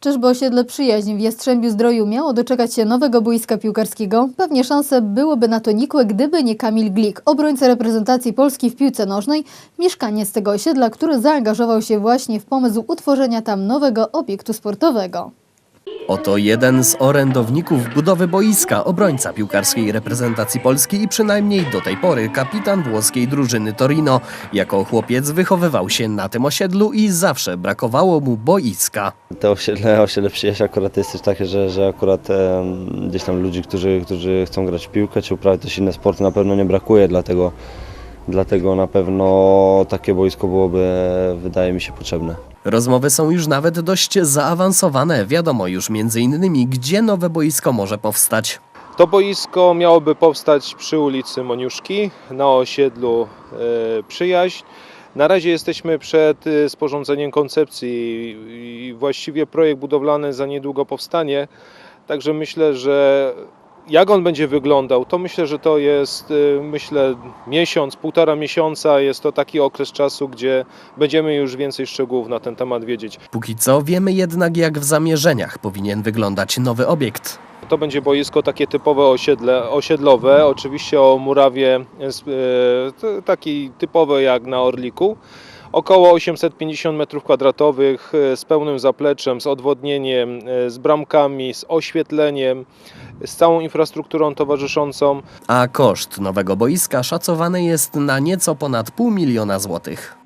Czyżby osiedle przyjaźń w Jastrzębiu Zdroju miało doczekać się nowego boiska piłkarskiego? Pewnie szanse byłyby na to nikłe, gdyby nie Kamil Glik, obrońca reprezentacji Polski w piłce nożnej, mieszkaniec tego osiedla, który zaangażował się właśnie w pomysł utworzenia tam nowego obiektu sportowego. Oto jeden z orędowników budowy boiska, obrońca piłkarskiej reprezentacji Polski i przynajmniej do tej pory kapitan włoskiej drużyny Torino. Jako chłopiec wychowywał się na tym osiedlu i zawsze brakowało mu boiska. To osiedle, osiedle przyjaźń akurat jest też takie, że, że akurat em, gdzieś tam ludzi, którzy, którzy chcą grać w piłkę czy uprawiać też inne sporty na pewno nie brakuje, dlatego, dlatego na pewno takie boisko byłoby wydaje mi się potrzebne. Rozmowy są już nawet dość zaawansowane. Wiadomo już między innymi, gdzie nowe boisko może powstać. To boisko miałoby powstać przy ulicy Moniuszki na osiedlu e, Przyjaźń. Na razie jesteśmy przed e, sporządzeniem koncepcji i właściwie projekt budowlany za niedługo powstanie. Także myślę, że jak on będzie wyglądał, to myślę, że to jest e, myślę miesiąc, półtora miesiąca. Jest to taki okres czasu, gdzie będziemy już więcej szczegółów na ten temat wiedzieć. Póki co wiemy jednak, jak w zamierzeniach powinien wyglądać nowy obiekt. To będzie boisko takie typowe osiedle, osiedlowe, oczywiście o murawie jest, e, t- takiej typowej jak na Orliku. Około 850 m2 e, z pełnym zapleczem, z odwodnieniem, z bramkami, z oświetleniem, z całą infrastrukturą towarzyszącą. A koszt nowego boiska szacowany jest na nieco ponad pół miliona złotych.